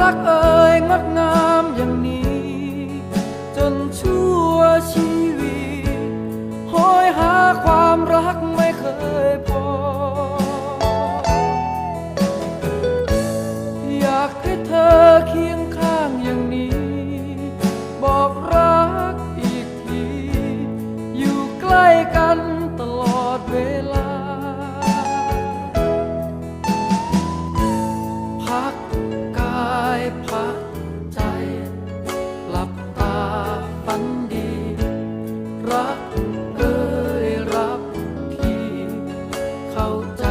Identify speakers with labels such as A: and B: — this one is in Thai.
A: รักเอ่ยงดงามอย่างนี้ จนชั่วชีวิตหอยหาความรักไม่ รักเอ่ยรักพี่เข้าใจ